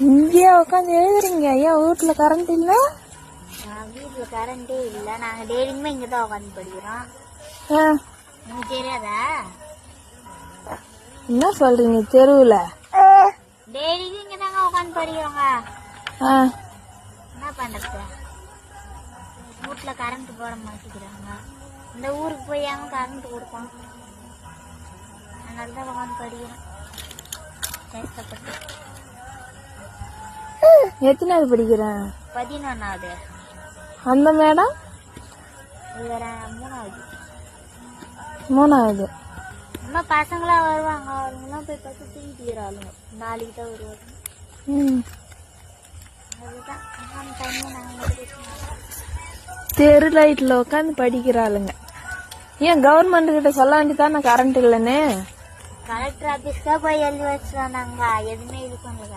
இங்கேயே உட்காந்து எழுதுறீங்க? ஏன் வீட்டுல கரண்ட் இல்ல? வீட்டுல கரண்டே இல்ல. நாங்க டெய்லியுமே இங்க தான் உட்காந்து படிக்கிறோம் உங்களுக்கு தெரியாதா? என்ன சொல்றீங்க தெருவுல? டெய்லியும் இங்க தாங்க உட்காந்து படிக்கிறோங்க. ஆ, என்ன பண்றது? வீட்டுல கரண்ட் போட மாட்டேங்கிறாங்க இந்த ஊருக்கு போய் அவன் கரண்ட் கொடுப்பான் அதனால தான் உட்காந்து படிக்கிறோம். கஷ்டப்பட்டு எத்தனாவது படிக்கிறேன்? பதினொன்னாவது. அந்த மேடம் இது வேற மூணாவது. மூணாவது. இன்னும் பசங்களாம் வருவாங்க. அவங்களாம் போய் பார்த்து தூங்கிட்டு நாளைக்கு தான் வருவாங்க. ம். தெரு லைட்ல உட்காந்து படிக்கிறாளுங்க. ஏன் கவர்மெண்ட் கிட்ட சொல்ல வேண்டியதானே? கரண்ட் இல்லைன்னு. கலெக்டர் தான் போய் எழுதி வச்சுருந்தாங்க. எதுவுமே இது பண்ணல.